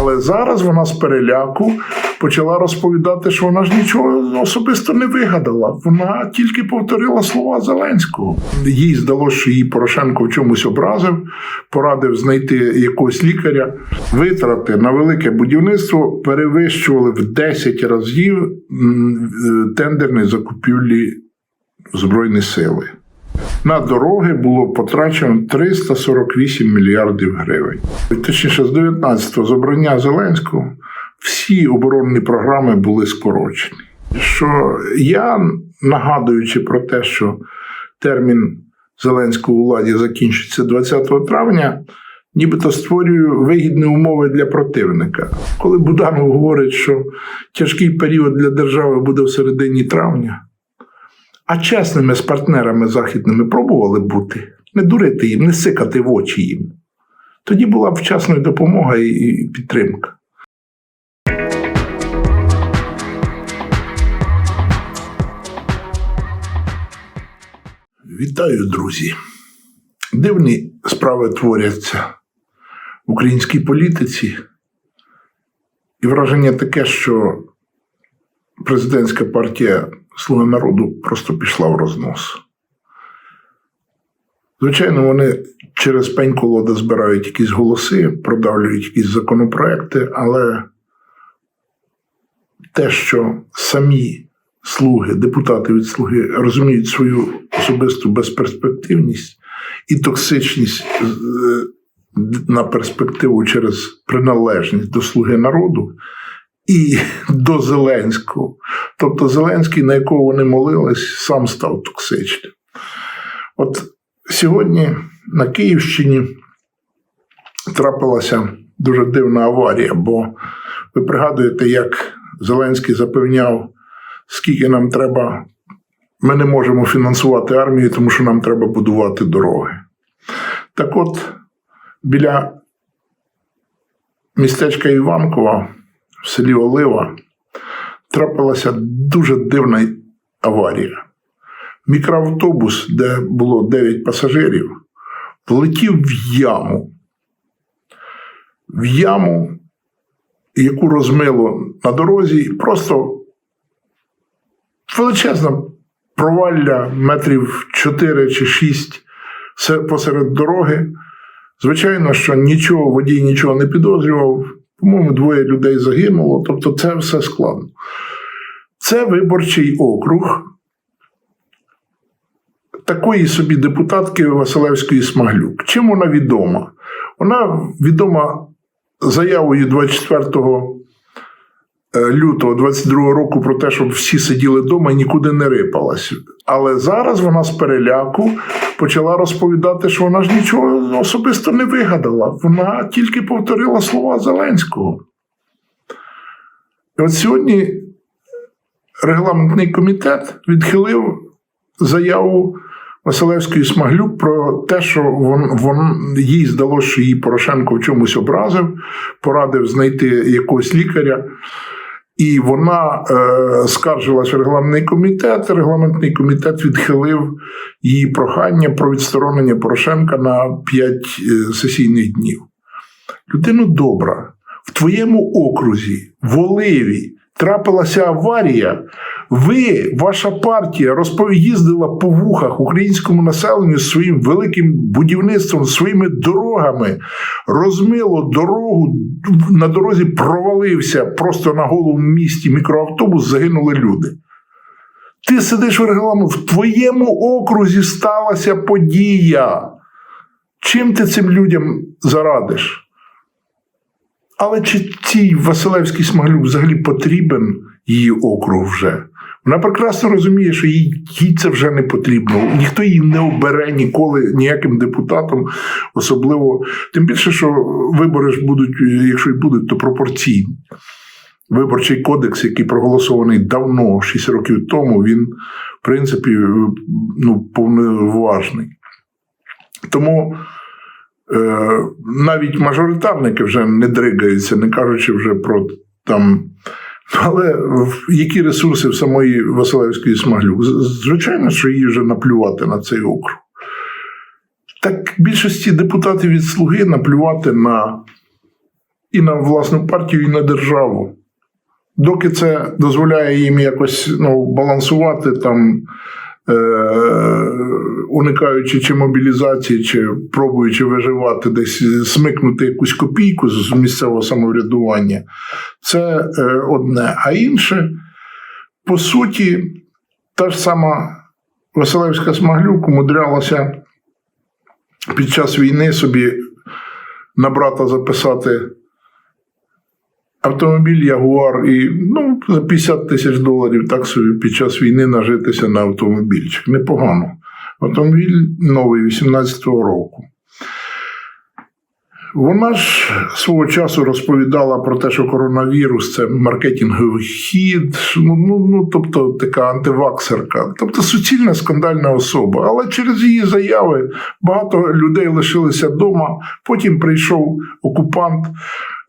Але зараз вона з переляку почала розповідати, що вона ж нічого особисто не вигадала. Вона тільки повторила слова Зеленського. Їй здалося, що її Порошенко в чомусь образив, порадив знайти якогось лікаря. Витрати на велике будівництво перевищували в 10 разів е, тендерні закупівлі Збройні сили. На дороги було потрачено 348 мільярдів гривень. Точніше, з 19-го з обрання Зеленського всі оборонні програми були скорочені. Що я, нагадуючи про те, що термін Зеленського у владі закінчиться 20 травня, нібито створюю вигідні умови для противника. Коли Буданов говорить, що тяжкий період для держави буде в середині травня. А чесними з партнерами західними пробували бути, не дурити їм, не сикати в очі їм. Тоді була б вчасна допомога і підтримка. Вітаю, друзі. Дивні справи творяться в українській політиці. І враження таке, що президентська партія Слуга народу просто пішла в рознос. Звичайно, вони через пень колода збирають якісь голоси, продавлюють якісь законопроекти, але те, що самі слуги, депутати від слуги розуміють свою особисту безперспективність і токсичність е, на перспективу через приналежність до слуги народу і до Зеленського. Тобто Зеленський, на якого вони молились, сам став токсичним. От сьогодні на Київщині трапилася дуже дивна аварія, бо ви пригадуєте, як Зеленський запевняв, скільки нам треба. Ми не можемо фінансувати армію, тому що нам треба будувати дороги. Так от, біля містечка Іванкова в селі Олива трапилася дуже дивна аварія. Мікроавтобус, де було 9 пасажирів, влетів в яму. В яму, яку розмило на дорозі, просто величезна провалля метрів 4 чи 6 посеред дороги. Звичайно, що нічого водій нічого не підозрював. По-моєму, двоє людей загинуло. Тобто, це все складно. Це виборчий округ такої собі депутатки Василевської Смаглюк. Чим вона відома? Вона відома заявою 24 е, лютого 22-го року про те, щоб всі сиділи вдома і нікуди не рипалась. Але зараз вона з переляку почала розповідати, що вона ж нічого особисто не вигадала. Вона тільки повторила слова Зеленського. І от сьогодні регламентний комітет відхилив заяву Василевської Смаглюк про те, що вон, вон, їй здалося, що її Порошенко в чомусь образив, порадив знайти якогось лікаря. І вона е, скаржилась в регламентний комітет. Регламентний комітет відхилив її прохання про відсторонення Порошенка на 5 е, сесійних днів. Людину добра, в твоєму окрузі, в Оливі, трапилася аварія. Ви, ваша партія, розповідала по вухах українському населенню своїм великим будівництвом, своїми дорогами, розмило дорогу, на дорозі провалився просто на голому місті мікроавтобус, загинули люди. Ти сидиш в регламенті, в твоєму окрузі сталася подія. Чим ти цим людям зарадиш? Але чи цій Василевській Смаглюк взагалі потрібен її округ вже? Вона прекрасно розуміє, що їй, їй це вже не потрібно. Ніхто її не обере ніколи ніяким депутатом, особливо. Тим більше, що вибори ж будуть, якщо й будуть, то пропорційні. Виборчий кодекс, який проголосований давно, 6 років тому, він, в принципі, ну, повноважний. Тому навіть мажоритарники вже не дригаються, не кажучи вже про там. Але які ресурси в самої Василевської Смаглюк? Звичайно, що їй вже наплювати на цей округ. Так більшості депутатів від слуги наплювати на і на власну партію, і на державу. Доки це дозволяє їм якось ну, балансувати там, е, уникаючи чи мобілізації, чи пробуючи виживати, десь смикнути якусь копійку з місцевого самоврядування, це е, одне. А інше, по суті, та ж сама Василевська Смаглюк умудрялася під час війни собі на брата записати автомобіль Ягуар і ну, за 50 тисяч доларів так собі під час війни нажитися на автомобільчик. Непогано. Автомобіль новий 18-го року. Вона ж свого часу розповідала про те, що коронавірус це маркетинговий хід, ну, ну, ну тобто така антиваксерка, тобто суцільна скандальна особа. Але через її заяви багато людей лишилися вдома. Потім прийшов окупант.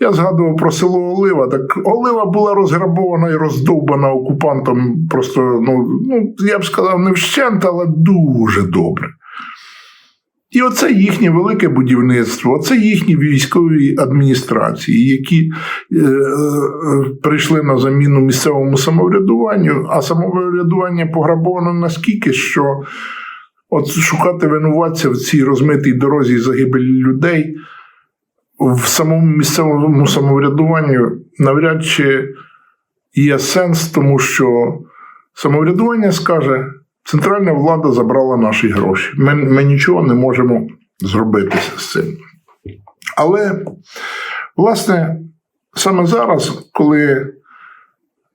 Я згадував про село Олива. Так Олива була розграбована і роздовбана окупантом. Просто ну, ну я б сказав, не вщент, але дуже добре. І оце їхнє велике будівництво, оце їхні військові адміністрації, які е, е, прийшли на заміну місцевому самоврядуванню, а самоврядування пограбовано наскільки, що от шукати винуватця в цій розмитій дорозі загибелі людей в самому місцевому самоврядуванню навряд чи є сенс, тому що самоврядування скаже. Центральна влада забрала наші гроші. Ми, ми нічого не можемо зробити з цим. Але, власне, саме зараз, коли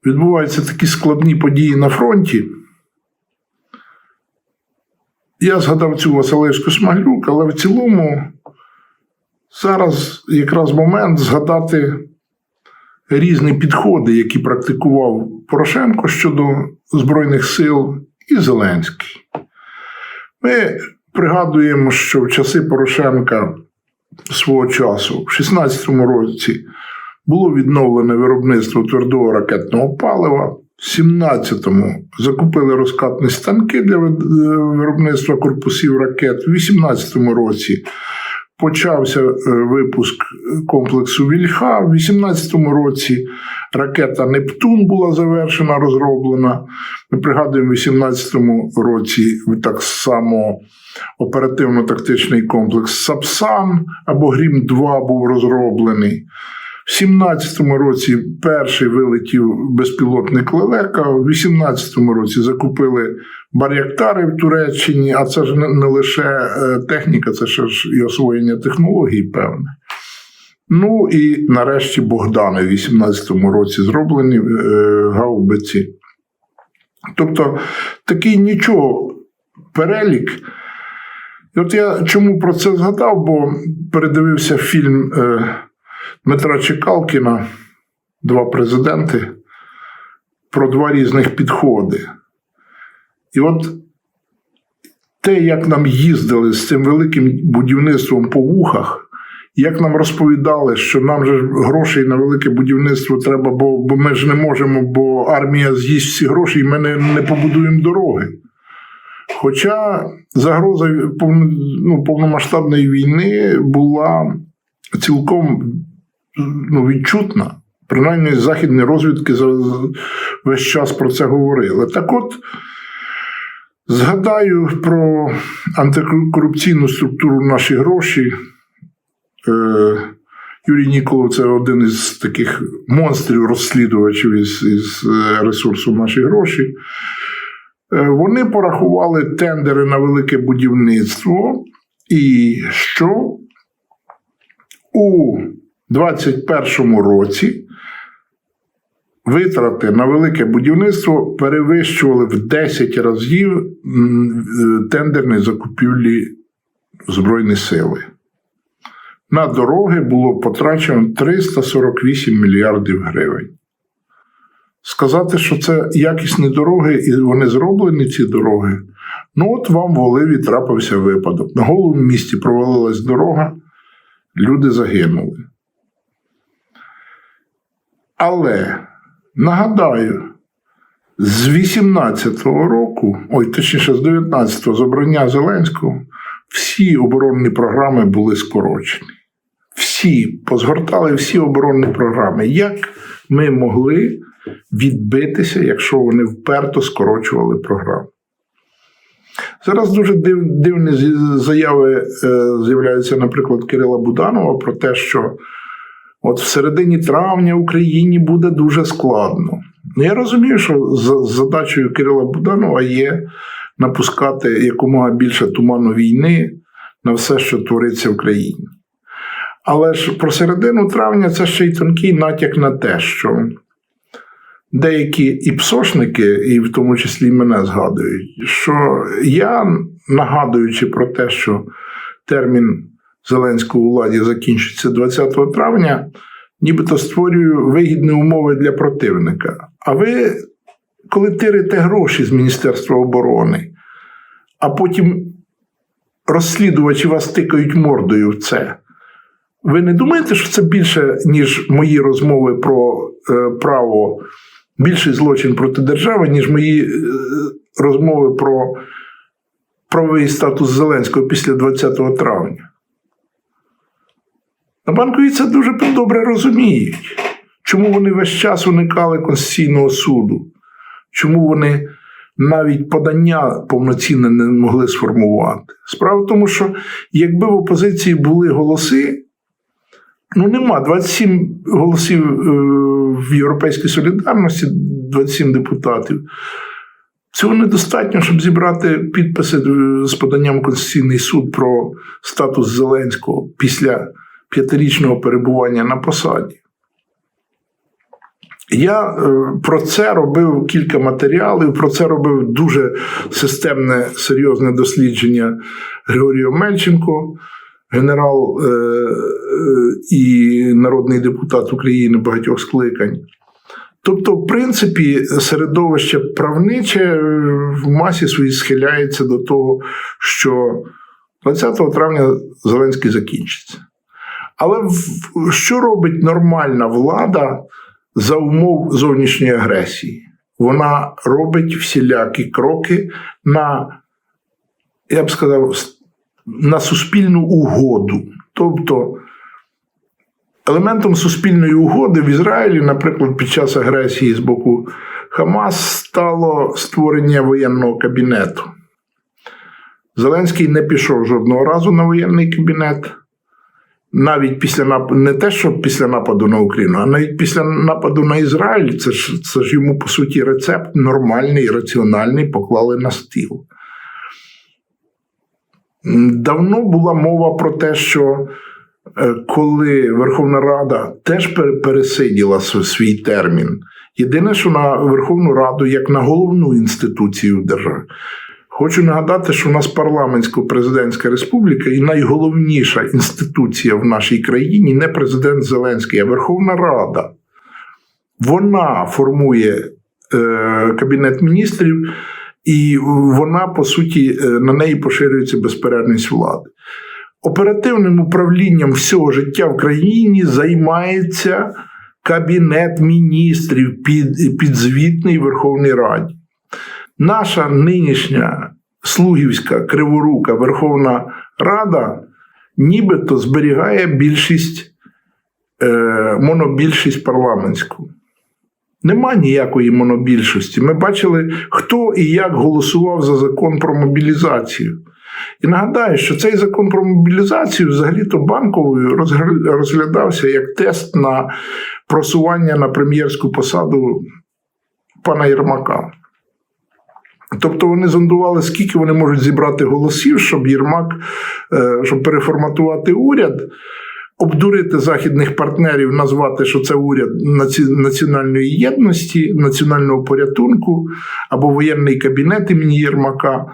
відбуваються такі складні події на фронті, я згадав цю Василевську Смаглюк, але в цілому зараз якраз момент згадати різні підходи, які практикував Порошенко щодо Збройних сил і Зеленський. Ми пригадуємо, що в часи Порошенка свого часу, в 16-му році, було відновлене виробництво твердого ракетного палива. В 17-му закупили розкатні станки для виробництва корпусів ракет. В 18-му році почався е, випуск комплексу Вільха. В 18-му році ракета Нептун була завершена, розроблена. Ми пригадуємо, в 18-му році так само оперативно-тактичний комплекс Сапсан або Грім 2 був розроблений. В 17-му році перший вилетів безпілотник Лелека, в 18-му році закупили бар'яктари в Туреччині, а це ж не лише е, техніка, це ще ж і освоєння технологій, певне. Ну і нарешті Богдани в 18-му році зроблені е, гаубиці. Тобто такий нічого перелік. І от я чому про це згадав, бо передивився фільм. Е, Дмитра Чекалкіна, два президенти, про два різних підходи. І от те, як нам їздили з цим великим будівництвом по вухах, як нам розповідали, що нам же грошей на велике будівництво треба, бо бо ми ж не можемо, бо армія з'їсть всі гроші, і ми не, не побудуємо дороги. Хоча загроза ну, повномасштабної війни була цілком ну, відчутна. Принаймні, західні розвідки весь час про це говорили. Так от, згадаю про антикорупційну структуру наші гроші. Е, Юрій Ніколов це один із таких монстрів розслідувачів із, із е, ресурсу наші гроші. Е, вони порахували тендери на велике будівництво, і що у 2021 році витрати на велике будівництво перевищували в 10 разів тендерні закупівлі Збройні сили. На дороги було потрачено 348 мільярдів гривень. Сказати, що це якісні дороги, і вони зроблені, ці дороги. Ну, от вам в Оливі трапився випадок. На голому місті провалилась дорога, люди загинули. Але нагадаю, з 18-го року, ой, точніше, з 19-го, з обрання Зеленського, всі оборонні програми були скорочені. Всі. позгортали всі оборонні програми. Як ми могли відбитися, якщо вони вперто скорочували програму? Зараз дуже див, дивні заяви е, з'являються, наприклад, Кирила Буданова про те, що от в середині травня Україні буде дуже складно. Ну, я розумію, що за- задачею Кирила Буданова є напускати якомога більше туману війни на все, що твориться в країні. Але ж про середину травня це ще й тонкий натяк на те, що деякі і псошники, і в тому числі мене згадують, що я, нагадуючи про те, що термін Зеленського у владі закінчиться 20 травня, нібито створюю вигідні умови для противника. А ви, коли тирите гроші з Міністерства оборони, а потім розслідувачі вас тикають мордою в це. Ви не думаєте, що це більше, ніж мої розмови про е, право, більший злочин проти держави, ніж мої е, розмови про правовий статус Зеленського після 20 травня? На банкові це дуже добре розуміють. Чому вони весь час уникали Конституційного суду? Чому вони навіть подання повноцінне не могли сформувати? Справа в тому, що якби в опозиції були голоси, ну нема 27 голосів е, в Європейській солідарності, 27 депутатів. Цього недостатньо, щоб зібрати підписи е, з поданням Конституційний суд про статус Зеленського після п'ятирічного перебування на посаді. Я е, про це робив кілька матеріалів, про це робив дуже системне, серйозне дослідження Григорій Мельченко, генерал е, е, і народний депутат України багатьох скликань. Тобто, в принципі, середовище правниче в масі своїй схиляється до того, що 20 травня Зеленський закінчиться. Але що робить нормальна влада за умов зовнішньої агресії? Вона робить всілякі кроки на, я б сказав, на суспільну угоду. Тобто, елементом суспільної угоди в Ізраїлі, наприклад, під час агресії з боку Хамас стало створення воєнного кабінету. Зеленський не пішов жодного разу на воєнний кабінет. Навіть після нападу, не те, що після нападу на Україну, а навіть після нападу на Ізраїль, це ж, це ж йому, по суті, рецепт нормальний, раціональний поклали на стіл. Давно була мова про те, що е, коли Верховна Рада теж пересиділа свій термін, єдине, що на Верховну Раду, як на головну інституцію держави, Хочу нагадати, що у нас парламентсько-президентська республіка і найголовніша інституція в нашій країні не президент Зеленський, а Верховна Рада. Вона формує е, Кабінет міністрів, і вона, по суті, е, на неї поширюється безперервність влади. Оперативним управлінням всього життя в країні займається Кабінет міністрів під, підзвітний Верховній Раді. Наша нинішня слугівська криворука Верховна Рада нібито зберігає більшість, е, монобільшість парламентську. Нема ніякої монобільшості. Ми бачили, хто і як голосував за закон про мобілізацію. І нагадаю, що цей закон про мобілізацію взагалі-то банковою розглядався як тест на просування на прем'єрську посаду пана Єрмака. Тобто вони зондували, скільки вони можуть зібрати голосів, щоб Єрмак, е, щоб переформатувати уряд, обдурити західних партнерів, назвати, що це уряд національної єдності, національного порятунку або воєнний кабінет імені Єрмака,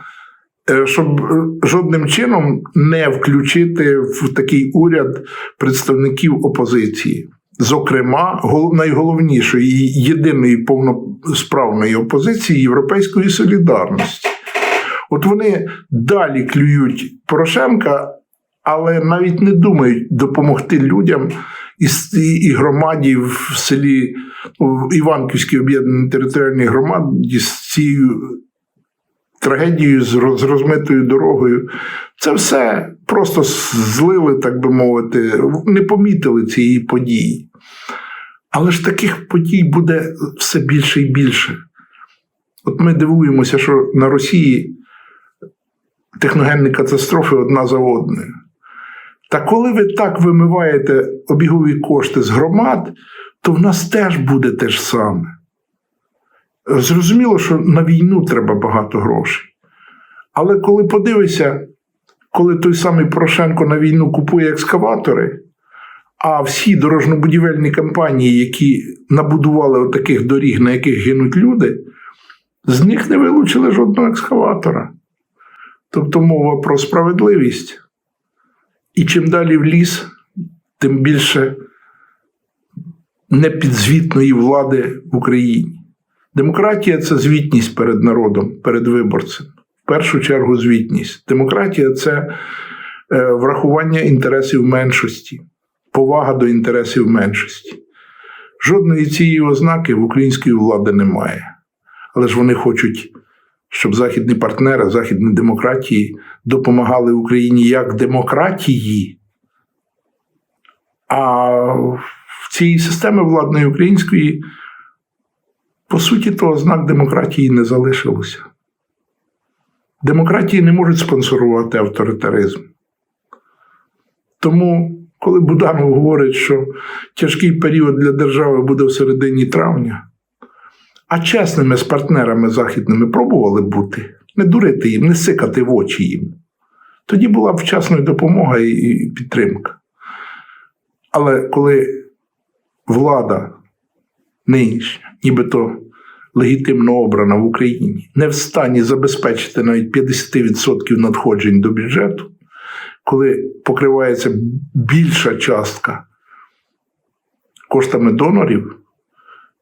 е, щоб е, жодним чином не включити в такий уряд представників опозиції. Зокрема, гол- найголовнішої єдиної повносправної опозиції Європейської солідарності. От вони далі клюють Порошенка, але навіть не думають допомогти людям і, громаді в селі в Іванківській об'єднаній територіальній громаді з цією трагедією з роз- з розмитою дорогою. Це все просто злили, так би мовити, не помітили цієї події. Але ж таких подій буде все більше і більше. От ми дивуємося, що на Росії техногенні катастрофи одна за одною. Та коли ви так вимиваєте обігові кошти з громад, то в нас теж буде те ж саме. Зрозуміло, що на війну треба багато грошей. Але коли подивишся, коли той самий Порошенко на війну купує екскаватори, а всі дорожньо-будівельні компанії, які набудували таких доріг, на яких гинуть люди, з них не вилучили жодного екскаватора. Тобто мова про справедливість. І чим далі в ліс, тим більше непідзвітної влади в Україні. Демократія це звітність перед народом, перед виборцем. В першу чергу звітність. Демократія це е, врахування інтересів меншості, повага до інтересів меншості. Жодної цієї ознаки в української влади немає. Але ж вони хочуть, щоб західні партнери, західні демократії допомагали Україні як демократії. А в цій системі владної української, по суті, то ознак демократії не залишилося. Демократії не можуть спонсорувати авторитаризм. Тому, коли Буданов говорить, що тяжкий період для держави буде в середині травня, а чесними з партнерами західними пробували бути, не дурити їм, не сикати в очі їм. Тоді була б вчасна допомога і- підтримка. Але коли влада нинішня, нібито легітимно обрана в Україні, не в стані забезпечити навіть 50% надходжень до бюджету, коли покривається більша частка коштами донорів,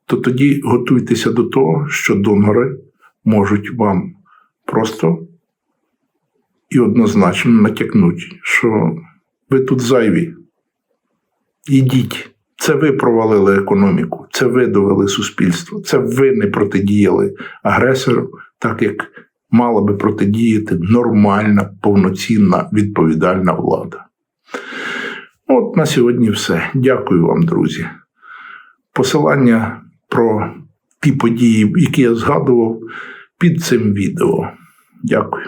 то тоді готуйтеся до того, що донори можуть вам просто і однозначно натякнуть, що ви тут зайві. Ідіть. Це ви провалили економіку, це ви довели суспільство, це ви не протидіяли агресору, так як мала би протидіяти нормальна, повноцінна, відповідальна влада. От на сьогодні все. Дякую вам, друзі. Посилання про ті події, які я згадував, під цим відео. Дякую.